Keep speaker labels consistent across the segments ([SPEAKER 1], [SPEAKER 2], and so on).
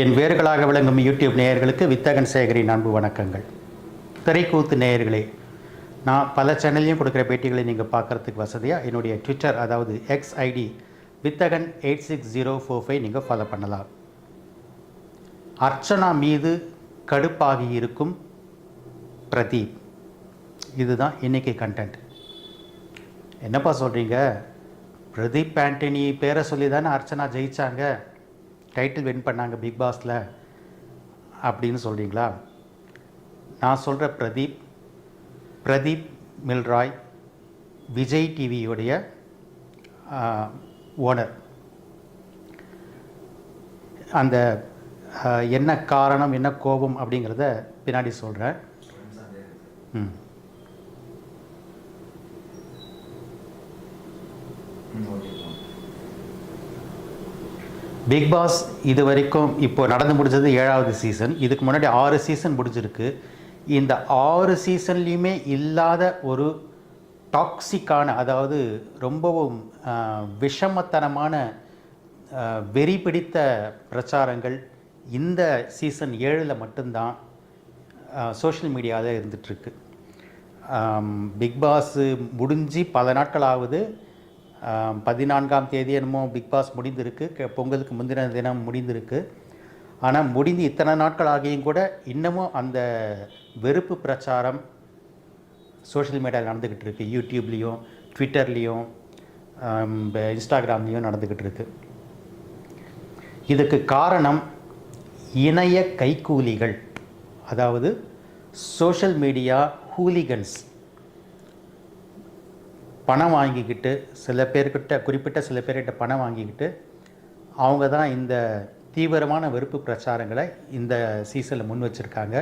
[SPEAKER 1] என் வேர்களாக விளங்கும் யூடியூப் நேயர்களுக்கு வித்தகன் சேகரின் அன்பு வணக்கங்கள். திரைக்கூத்து நேயர்களே நான் பல சேனல்லையும் கொடுக்குற பேட்டிகளை நீங்கள் பார்க்குறதுக்கு வசதியாக என்னுடைய ட்விட்டர் அதாவது X ID Vithagan eight six zero four five நீங்கள் ஃபாலோ பண்ணலாம். அர்ச்சனா மீது கடுப்பாகி இருக்கும் பிரதீப். இதுதான் இன்றைக்கி கண்டென்ட் என்னப்பா சொல்கிறீங்க பிரதீப் ஆண்டனி பேரை சொல்லி தானே அர்ச்சனா ஜெயித்தாங்க டைட்டில் வின் பண்ணாங்க பிக் பாஸில் அப்படின்னு சொல்கிறீங்களா நான் சொல்கிற பிரதீப் பிரதீப் மில்ராய் விஜய் டிவியுடைய ஓனர். அந்த என்ன காரணம் என்ன கோபம் அப்படிங்கிறத பின்னாடி சொல்கிறேன் ம். பிக் பாஸ் இது வரைக்கும் இப்போ நடந்து முடிஞ்சது ஏழாவது சீசன் இதுக்கு முன்னாடி ஆறு சீசன் முடிஞ்சிருக்கு. இந்த ஆறு சீசன்லேயுமே இல்லாத ஒரு டாக்ஸிக்கான அதாவது ரொம்பவும் விஷமத்தனமான வெறி பிடித்த பிரச்சாரங்கள் இந்த சீசன் ஏழில் மட்டும்தான் சோஷியல் மீடியாவில் இருந்துகிட்ருக்கு பிக் பாஸ் முடிஞ்சு பல நாட்கள் ஆகுது பதினான்காம் தேதி என்னமோ பிக் பாஸ் முடிந்திருக்கு. பொங்கலுக்கு முந்தின தினம் முடிந்திருக்கு. ஆனால் முடிந்து இத்தனை நாட்கள் ஆகியும் கூட இன்னமும் அந்த வெறுப்பு பிரச்சாரம் சோஷியல் மீடியாவில் நடந்துக்கிட்டு இருக்கு. யூடியூப்லேயும் ட்விட்டர்லேயும் இன்ஸ்டாகிராம்லேயும் நடந்துக்கிட்டு இருக்கு. இதுக்கு காரணம் இணைய கைக்கூலிகள் அதாவது சோஷியல் மீடியா ஹூலிகன்ஸ். பணம் வாங்கிக்கிட்டு சில பேர்கிட்ட குறிப்பிட்ட சில பேர்கிட்ட பணம் வாங்கிக்கிட்டு அவங்க தான் இந்த தீவிரமான வெறுப்பு பிரச்சாரங்களை இந்த சீசனில் முன் வச்சுருக்காங்க.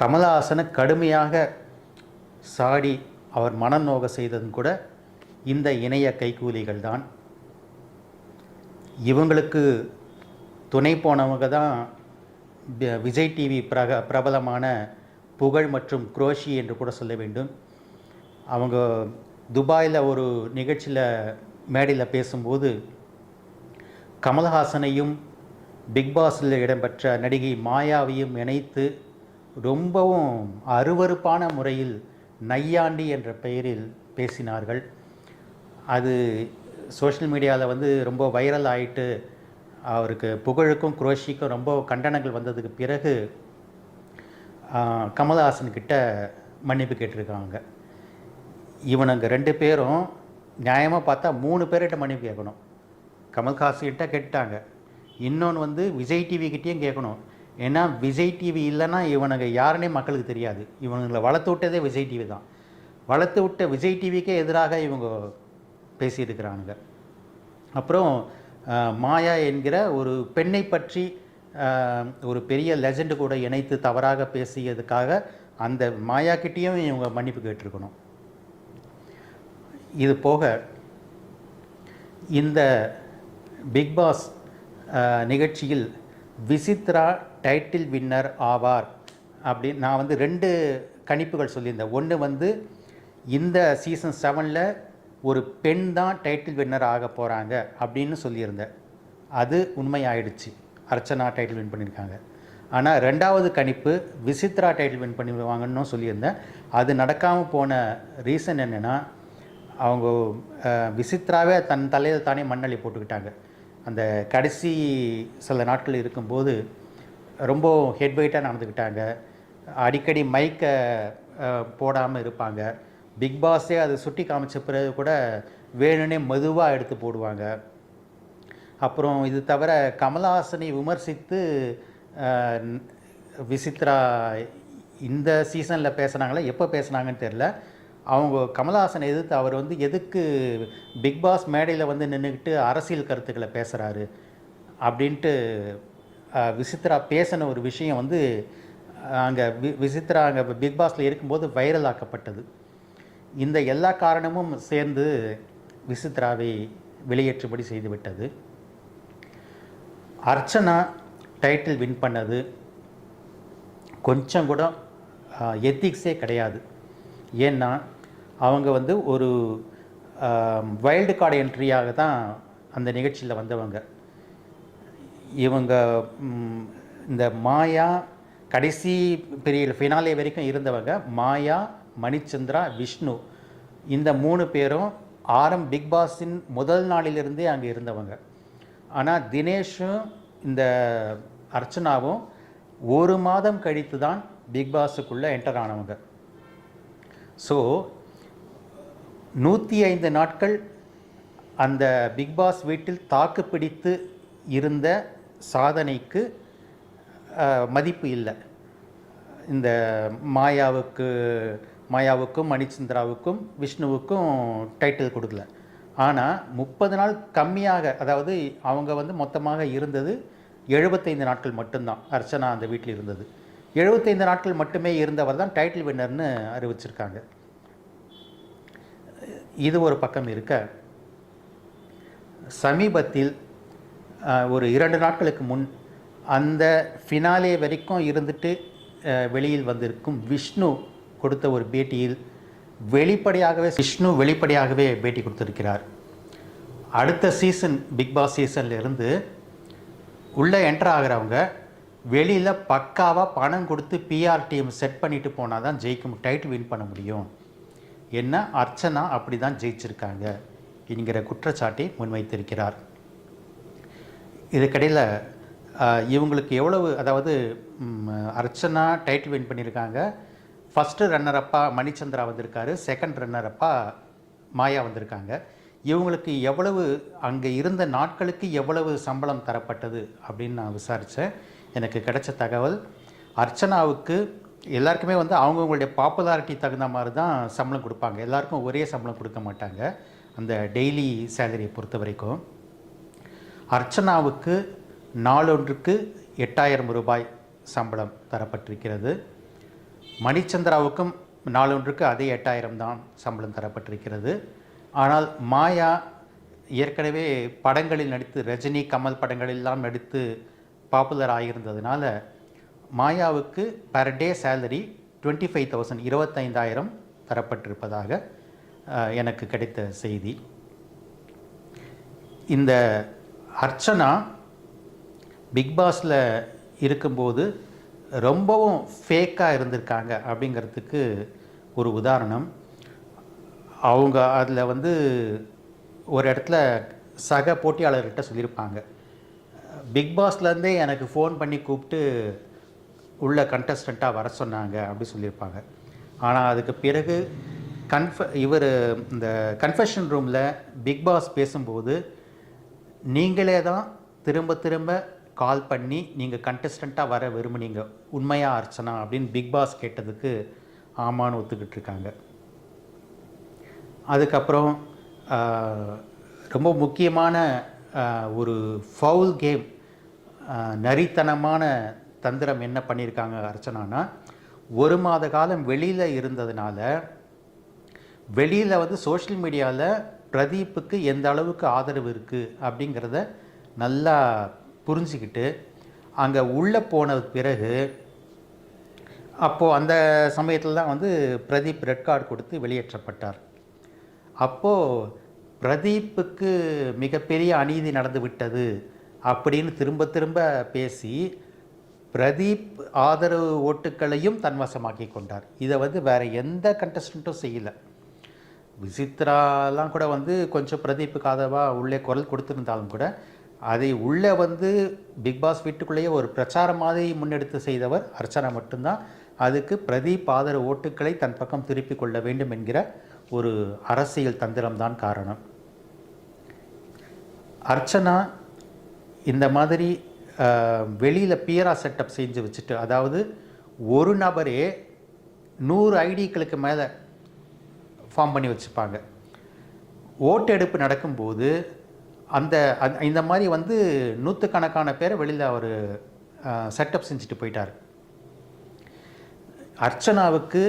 [SPEAKER 1] கமலஹாசனை கடுமையாக சாடி அவர் மனநோக செய்ததும் கூட இந்த இணைய கைக்கூலிகள் தான். இவங்களுக்கு துணை போனவங்க தான் விஜய் டிவி பிரக பிரபலமான புகழ் மற்றும் குரோஷி என்று கூட சொல்ல வேண்டும். அவங்க துபாயில் ஒரு நிகழ்ச்சியில் மேடையில் பேசும்போது கமல்ஹாசனையும் பிக் பாஸில் இடம்பெற்ற நடிகை மாயாவையும் இணைத்து ரொம்பவும் அருவருப்பான முறையில் நையாண்டி என்ற பெயரில் பேசினார்கள். அது சோஷியல் மீடியாவில் வந்து ரொம்ப வைரல் ஆயிட்டு அவருக்கு புகழுக்கும் குரோஷிக்கும் ரொம்ப கண்டனங்கள் வந்ததுக்கு பிறகு கமல்ஹாசன்கிட்ட கமல்ஹாசன் மன்னிப்பு கேட்டிருக்காங்க. இவனுங்க ரெண்டு பேரும் நியாயமாக பார்த்தா மூணு பேர்கிட்ட மன்னிப்பு கேட்கணும். கமல்ஹாசன்கிட்ட கேட்டாங்க இன்னொன்று வந்து விஜய் டிவி கிட்டேயும் கேட்கணும். ஏன்னா விஜய் டிவி இல்லைன்னா இவனுங்க யாருன்னே மக்களுக்கு தெரியாது. இவனுங்களை வளர்த்து விட்டதே விஜய் டிவி தான். வளர்த்து விட்ட விஜய் டிவிக்கே எதிராக இவங்க பேசியிருக்கிறானுங்க. அப்புறம் மாயா என்கிற ஒரு பெண்ணை பற்றி ஒரு பெரிய லெஜண்டு கூட இணைத்து தவறாக பேசியதுக்காக அந்த மாயா கிட்டேயும் இவங்க மன்னிப்பு கேட்டிருக்கணும். இது போக இந்த பிக் பாஸ் நிகழ்ச்சியில் விசித்ரா டைட்டில் வின்னர் ஆவார். அப்படி நான் வந்து ரெண்டு கணிப்புகள் சொல்லியிருந்தேன். ஒன்று வந்து இந்த சீசன் செவனில் ஒரு பெண் தான் டைட்டில் வின்னர் ஆக போகிறாங்க அப்படின்னு சொல்லியிருந்தேன். அது உண்மையாயிடுச்சு. அர்ச்சனா டைட்டில் வின் பண்ணியிருக்காங்க. ஆனால் ரெண்டாவது கணிப்பு விசித்ரா டைட்டில் வின் பண்ணிடுவாங்கன்னு சொல்லியிருந்தேன். அது நடக்காமல் போன ரீசன் என்னென்னா அவங்க விசித்ராவே தன் தலையில் தானே மண்ணள்ளி போட்டுக்கிட்டாங்க. அந்த கடைசி சில நாட்கள் இருக்கும்போது ரொம்ப ஹெட் வெயிட்டாக நடந்துக்கிட்டாங்க. அடிக்கடி மைக்கை போடாமல் இருப்பாங்க. பிக் பாஸே அதை சுட்டி காமிச்ச பிறகு கூட வேணும்னே மெதுவாக எடுத்து போடுவாங்க. அப்புறம் இது தவிர கமலஹாசனை விமர்சித்து விசித்ரா இந்த சீசனில் பேசுனாங்களா எப்போ பேசுனாங்கன்னு தெரில அவங்க கமல்ஹாசனை எதிர்த்து அவர் வந்து எதுக்கு பிக் பாஸ் மேடையில் வந்து நின்றுக்கிட்டு அரசியல் கருத்துக்களை பேசுகிறாரு அப்படின்ட்டு விசித்ரா பேசின ஒரு விஷயம் வந்து அங்கே வி விசித்ரா அங்கே பிக் பாஸில் இருக்கும்போது வைரல் ஆக்கப்பட்டது. இந்த எல்லா காரணமும் சேர்ந்து விசித்ராவை வெளியேற்றும்படி செய்துவிட்டது அர்ச்சனா டைட்டில் வின் பண்ணது. கொஞ்சம் கூட எத்திக்ஸே கிடையாது. ஏன்னா அவங்க வந்து ஒரு வைல்டு கார்டு என்ட்ரியாக தான் அந்த நிகழ்ச்சியில் வந்தவங்க. இவங்க இந்த மாயா கடைசி பெரிய ஃபினாலே வரைக்கும் இருந்தவங்க மாயா மணிச்சந்திரா விஷ்ணு. இந்த மூணு பேரும் ஆரம் பிக் பாஸின் முதல் நாளிலிருந்தே அங்கே இருந்தவங்க. ஆனால் தினேஷும் இந்த அர்ச்சனாவும் ஒரு மாதம் கழித்து தான் பிக் பாஸுக்குள்ளே என்டர் ஆனவங்க. ஸோ நூற்றி ஐந்து நாட்கள் அந்த பிக் பாஸ் வீட்டில் தாக்கு பிடித்து இருந்த சாதனைக்கு மதிப்பு இல்லை. இந்த மாயாவுக்கு மாயாவுக்கும் மணிச்சந்திராவுக்கும் விஷ்ணுவுக்கும் டைட்டில் கொடுக்கல. ஆனால் முப்பது நாள் கம்மியாக அதாவது அவங்க வந்து மொத்தமாக இருந்தது எழுபத்தைந்து நாட்கள் மட்டும்தான் அர்ச்சனா அந்த வீட்டில் இருந்தது. எழுபத்தைந்து நாட்கள் மட்டுமே இருந்தவர் தான் டைட்டில் வின்னர்னு அறிவிச்சிருக்காங்க. இது ஒரு பக்கம் இருக்க. சமீபத்தில் ஒரு இரண்டு நாட்களுக்கு முன் அந்த ஃபினாலே வரைக்கும் இருந்துட்டு வெளியில் வந்திருக்கும் விஷ்ணு கொடுத்த ஒரு பேட்டியில் வெளிப்படையாகவே விஷ்ணு வெளிப்படையாகவே பேட்டி கொடுத்துருக்கிறார். அடுத்த சீசன் பிக் பாஸ் சீசன்லேருந்து உள்ளே என்டர் ஆகிறவங்க வெளியில் பக்காவாக பணம் கொடுத்து பிஆர் டீம் செட் பண்ணிட்டு போனால் தான் ஜெயிக்க டைட்டில் வின் பண்ண முடியும். என்ன அர்ச்சனா அப்படி தான் ஜெயிச்சிருக்காங்க என்கிற குற்றச்சாட்டை முன்வைத்திருக்கிறார். இதுக்கடையில் இவங்களுக்கு எவ்வளவு அதாவது அர்ச்சனா டைட்டில் வின் பண்ணியிருக்காங்க. ஃபஸ்ட்டு ரன்னர் அப்பா மணிச்சந்திரா வந்திருக்காரு செகண்ட் ரன்னர் அப்பா மாயா வந்திருக்காங்க. இவங்களுக்கு எவ்வளவு அங்கே இருந்த நாட்களுக்கு எவ்வளவு சம்பளம் தரப்பட்டது அப்படின்னு நான் விசாரித்தேன் எனக்கு கிடைச்ச தகவல் அர்ச்சனாவுக்கு எல்லாருக்குமே வந்து அவங்கவுங்களுடைய பாப்புலாரிட்டி தகுந்த மாதிரி தான் சம்பளம் கொடுப்பாங்க. எல்லாருக்கும் ஒரே சம்பளம் கொடுக்க மாட்டாங்க. அந்த டெய்லி சேலரியை பொறுத்த வரைக்கும். அர்ச்சனாவுக்கு நாளொன்றுக்கு எட்டாயிரம் ரூபாய் சம்பளம் தரப்பட்டிருக்கிறது. மணிச்சந்திராவுக்கும் நாளொன்றுக்கு அதே எட்டாயிரம் தான் சம்பளம் தரப்பட்டிருக்கிறது. ஆனால் மாயா ஏற்கனவே படங்களில் நடித்து ரஜினி கமல் படங்களெல்லாம் நடித்து பாப்புலர் ஆகியிருந்ததுனால மாயாவுக்கு per day salary twenty five thousand இருபத்தைந்தாயிரம் தரப்பட்டிருப்பதாக எனக்கு கிடைத்த செய்தி. இந்த அர்ச்சனா பிக் பாஸில் இருக்கும்போது ரொம்பவும் ஃபேக்காக இருந்திருக்காங்க அப்படிங்கிறதுக்கு ஒரு உதாரணம். அவங்க அதில் வந்து ஒரு இடத்துல சக போட்டியாளர்கிட்ட சொல்லியிருப்பாங்க. பிக் பாஸ்லேருந்தே எனக்கு ஃபோன் பண்ணி கூப்பிட்டு உள்ள கண்டஸ்டண்ட்டாக வர சொன்னாங்க அப்படி சொல்லியிருப்பாங்க. ஆனால் அதுக்கு பிறகு கன்ஃப இவர் இந்த கன்ஃபெஷன் ரூமில் பிக் பாஸ் பேசும்போது நீங்களே தான் திரும்ப திரும்ப கால் பண்ணி நீங்கள் கண்டஸ்டண்ட்டாக வர விரும்புனீங்க. உண்மையாக அர்ச்சனா? அப்படின்னு பிக் பாஸ் கேட்டதுக்கு ஆமான்னு ஒத்துக்கிட்டு இருக்காங்க. அதுக்கப்புறம் ரொம்ப முக்கியமான ஒரு ஃபவுல் கேம் நரித்தனமான தந்திரம் என்ன பண்ணியிருக்காங்க அர்ச்சனானா ஒரு மாத காலம் வெளியில் இருந்ததுனால வெளியில் வந்து சோஷியல் மீடியாவில் பிரதீப்புக்கு எந்த அளவுக்கு ஆதரவு இருக்குது அப்படிங்கிறத நல்லா புரிஞ்சுக்கிட்டு அங்கே உள்ளே போன பிறகு அப்போது அந்த சமயத்தில் தான் வந்து பிரதீப் ரெட் கார்டு கொடுத்து வெளியேற்றப்பட்டார். அப்போது பிரதீப்புக்கு மிகப்பெரிய அநீதி நடந்து விட்டது அப்படின்னு திரும்ப திரும்ப பேசி பிரதீப் ஆதரவு ஓட்டுக்களையும் தன்வசமாக்கி கொண்டார். இதை வந்து வேறு எந்த கண்டஸ்டண்ட்டும் செய்யலை. விசித்ராலாம் கூட வந்து கொஞ்சம் பிரதீப்புக்கு ஆதரவாக உள்ளே குரல் கொடுத்துருந்தாலும் கூட அதை உள்ளே வந்து பிக் பாஸ் வீட்டுக்குள்ளேயே ஒரு பிரச்சாரம் மாதிரி முன்னெடுத்து செய்தவர் அர்ச்சனா மட்டும்தான். அதுக்கு பிரதீப் ஆதரவு ஓட்டுக்களை தன் பக்கம் திருப்பிக் கொள்ள வேண்டும் என்கிற ஒரு அரசியல் தந்திரம்தான் காரணம். அர்ச்சனா இந்த மாதிரி வெளியில் பியரா செட்டப் செஞ்சு வச்சுட்டு அதாவது ஒரு நபரே நூறு ஐடிக்களுக்கு மேலே ஃபார்ம் பண்ணி வச்சுப்பாங்க. ஓட்டெடுப்பு நடக்கும்போது அந்த இந்த மாதிரி வந்து நூற்றுக்கணக்கான பேரை வெளியில் அவர் செட்டப் செஞ்சுட்டு போயிட்டார். அர்ச்சனாவுக்கு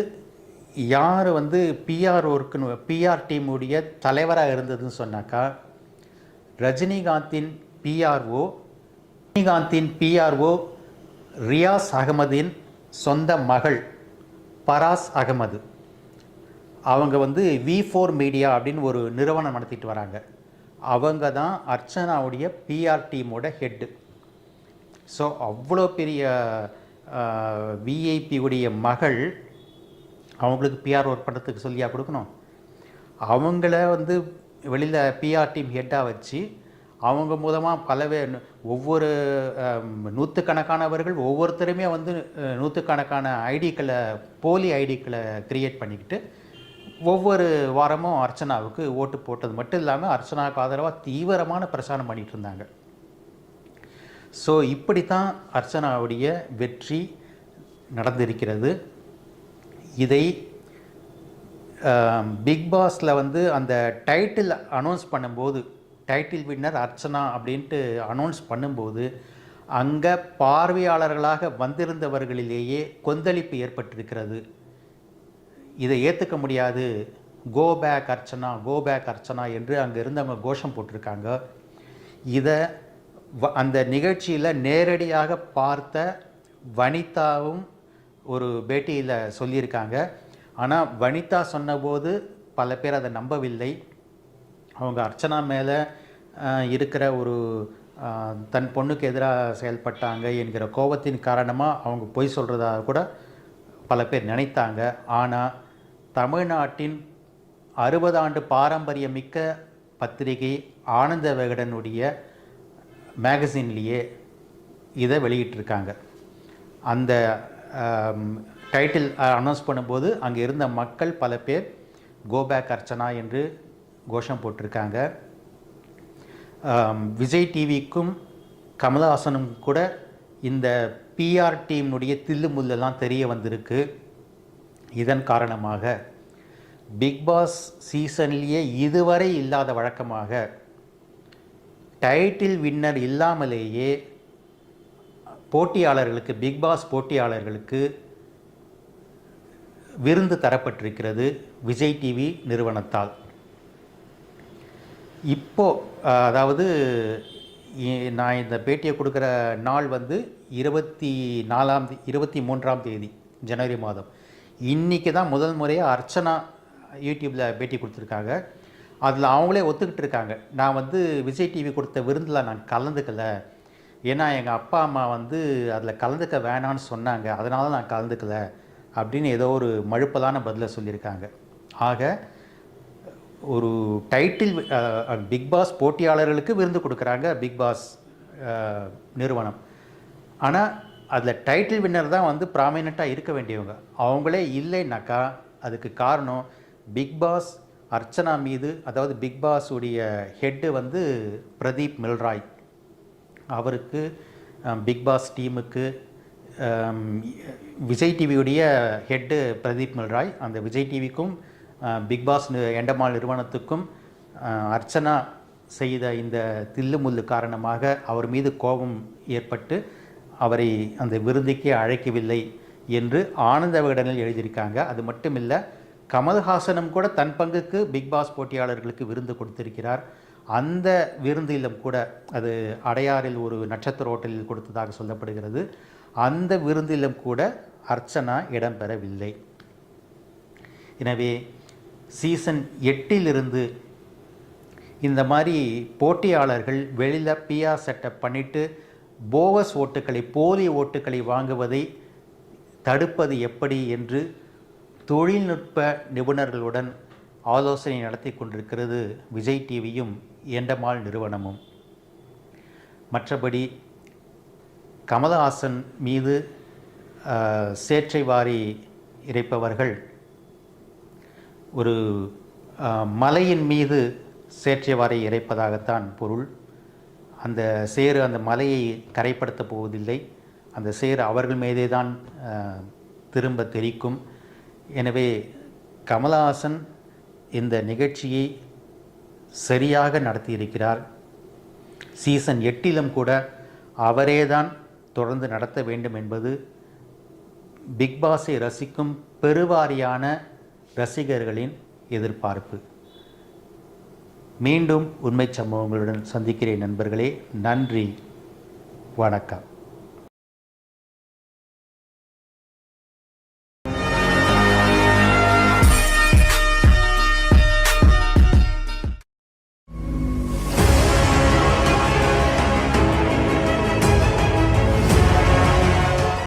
[SPEAKER 1] யார் வந்து பிஆர் ஒர்க்குன்னு பிஆர் டீமுடைய தலைவராக இருந்ததுன்னு சொன்னாக்கா ரஜினிகாந்தின் பிஆர்ஓ ரஜினிகாந்தின் பிஆர்ஓ ரியாஸ் அகமதின் சொந்த மகள் பராஸ் அகமது. அவங்க வந்து வி ஃபோர் மீடியா அப்படின்னு ஒரு நிறுவனம் நடத்திட்டு வராங்க. அவங்க தான் அர்ச்சனாவுடைய பிஆர் டீமோட ஹெட்டு ஸோ அவ்வளோ பெரிய விஐபி உடைய மகள் அவங்களுக்கு பிஆர் ஒர்க் பண்ணுறதுக்கு சொல்லியாக கொடுக்கணும்? அவங்கள வந்து வெளியில் பிஆர் டீம் ஹெட்டாக வச்சு அவங்க மூலமாக பலவே ஒவ்வொரு நூற்றுக்கணக்கானவர்கள் ஒவ்வொருத்தருமே வந்து நூற்றுக்கணக்கான ஐடிக்களை போலி ஐடிக்களை கிரியேட் பண்ணிக்கிட்டு ஒவ்வொரு வாரமும் அர்ச்சனாவுக்கு ஓட்டு போட்டது மட்டும் இல்லாமல் அர்ச்சனாவுக்கு ஆதரவாக தீவிரமான பிரச்சாரம் பண்ணிகிட்டு இருந்தாங்க. ஸோ இப்படி தான் அர்ச்சனாவுடைய வெற்றி நடந்திருக்கிறது. இதை பிக் பாஸில் வந்து அந்த டைட்டில் அனௌன்ஸ் பண்ணும்போது டைட்டில் வின்னர் அர்ச்சனா அப்படின்ட்டு அனௌன்ஸ் பண்ணும்போது அங்கே பார்வையாளர்களாக வந்திருந்தவர்களிலேயே கொந்தளிப்பு ஏற்பட்டிருக்கிறது. இதை ஏற்றுக்க முடியாது. Go back Archana go back Archana என்று அங்கே இருந்தவங்க கோஷம் போட்டிருக்காங்க. இதை வ- அந்த நிகழ்ச்சியில் நேரடியாக பார்த்த வனிதாவும் ஒரு பேட்டியில் சொல்லியிருக்காங்க. ஆனால் வனிதா சொன்னபோது பல பேர் அதை நம்பவில்லை. அவங்க அர்ச்சனா மேலே இருக்கிற ஒரு தன் பொண்ணுக்கு எதிராக செயல்பட்டாங்க என்கிற கோபத்தின் காரணமாக அவங்க பொய் சொல்கிறதா கூட பல பேர் நினைத்தாங்க. ஆனால் தமிழ்நாட்டின் அறுபது ஆண்டு பாரம்பரியமிக்க பத்திரிகை ஆனந்த விகடனுடைய மேகசின்லேயே இதை வெளியிட்டிருக்காங்க. அந்த டைட்டில் அனௌன்ஸ் பண்ணும்போது அங்கே இருந்த மக்கள் பல பேர் கோபேக் அர்ச்சனா என்று கோஷம் போட்டிருக்காங்க. விஜய் டிவிக்கும் கமலஹாசனும் கூட இந்த பிஆர் டீம்னுடைய தில்லுமுல்லெல்லாம் தெரிய வந்திருக்கு. இதன் காரணமாக பிக்பாஸ் சீசன்லேயே இதுவரை இல்லாத வழக்கமாக டைட்டில் வின்னர் இல்லாமலேயே போட்டியாளர்களுக்கு பிக் பாஸ் போட்டியாளர்களுக்கு விருந்து தரப்பட்டிருக்கிறது விஜய் டிவி நிறுவனத்தால். இப்போ அதாவது நான் இந்த பேட்டியை கொடுக்குற நாள் வந்து இருபத்தி நாலாம் தே- இருபத்தி மூன்றாம் தேதி ஜனவரி மாதம். இன்றைக்கி தான் முதல் முறையாக அர்ச்சனா யூடியூப்பில் பேட்டி கொடுத்துருக்காங்க. அதில் அவங்களே ஒத்துக்கிட்டு இருக்காங்க. நான் வந்து விஜய் டிவி கொடுத்த விருந்தில் நான் கலந்துக்கல. ஏன்னா எங்கள் அப்பா அம்மா வந்து அதில் கலந்துக்க வேணான்னு சொன்னாங்க. அதனால நான் கலந்துக்கல. அப்படின்னு ஏதோ ஒரு மழுப்பலான பதிலை சொல்லியிருக்காங்க. ஆக ஒரு டைட்டில் பிக் பாஸ் போட்டியாளர்களுக்கு விருந்து கொடுக்குறாங்க பிக் பாஸ் நிறுவனம். ஆனால் அதில் டைட்டில் வின்னர் தான் வந்து ப்ராமினெண்ட்டாக இருக்க வேண்டியவங்க. அவங்களே இல்லைன்னாக்கா அதுக்கு காரணம் பிக் பாஸ் அர்ச்சனா மீது அதாவது பிக் பாஸ் உடைய ஹெட்டு வந்து பிரதீப் மில்ராய். அவருக்கு பிக் பாஸ் டீமுக்கு விஜய் டிவியுடைய ஹெட்டு பிரதீப் மில்ராய். அந்த விஜய் டிவிக்கும் பிக்பாஸ் எண்டமால் நிறுவனத்துக்கும் அர்ச்சனா செய்த இந்த தில்லுமுல்லு காரணமாக அவர் மீது கோபம் ஏற்பட்டு அவரை அந்த விருந்துக்கே அழைக்கவில்லை என்று ஆனந்த விகடனில் எழுதியிருக்காங்க. அது மட்டும் இல்லை கமல்ஹாசனும் கூட தன் பங்குக்கு பிக் பாஸ் போட்டியாளர்களுக்கு விருந்து கொடுத்திருக்கிறார். அந்த விருந்திலும் கூட அது அடையாறில் ஒரு நட்சத்திர ஹோட்டலில் கொடுத்ததாக சொல்லப்படுகிறது. அந்த விருந்திலும் கூட அர்ச்சனா இடம்பெறவில்லை. எனவே சீசன் எட்டிலிருந்து இந்த மாதிரி போட்டியாளர்கள் வெளியில் பியா செட்டப் பண்ணிட்டு போவஸ் ஓட்டுகளை போலி ஓட்டுகளை வாங்குவதை தடுப்பது எப்படி என்று தொழில்நுட்ப நிபுணர்களுடன் ஆலோசனை நடத்தி கொண்டிருக்கிறது விஜய் டிவியும் எண்டமால் நிறுவனமும். மற்றபடி கமலஹாசன் மீது சேற்றை வாரி இறைப்பவர்கள் ஒரு மலையின் மீது சேற்றியவாறை இறைப்பதாகத்தான் பொருள். அந்த சேறு அந்த மலையை கரைப்படுத்தப் போவதில்லை. அந்த சேறு அவர்கள் மீதே தான் திரும்ப தெரிக்கும் எனவே கமலஹாசன் இந்த நிகழ்ச்சியை சரியாக நடத்தியிருக்கிறார். சீசன் எட்டிலும் கூட அவரேதான் தொடர்ந்து நடத்த வேண்டும் என்பது பிக் பாஸை ரசிக்கும் பெருவாரியான ரசிகர்களின் எதிர்பார்ப்பு. மீண்டும் உண்மை சம்பவங்களுடன் சந்திக்கிறேன் நண்பர்களே. நன்றி. வணக்கம்.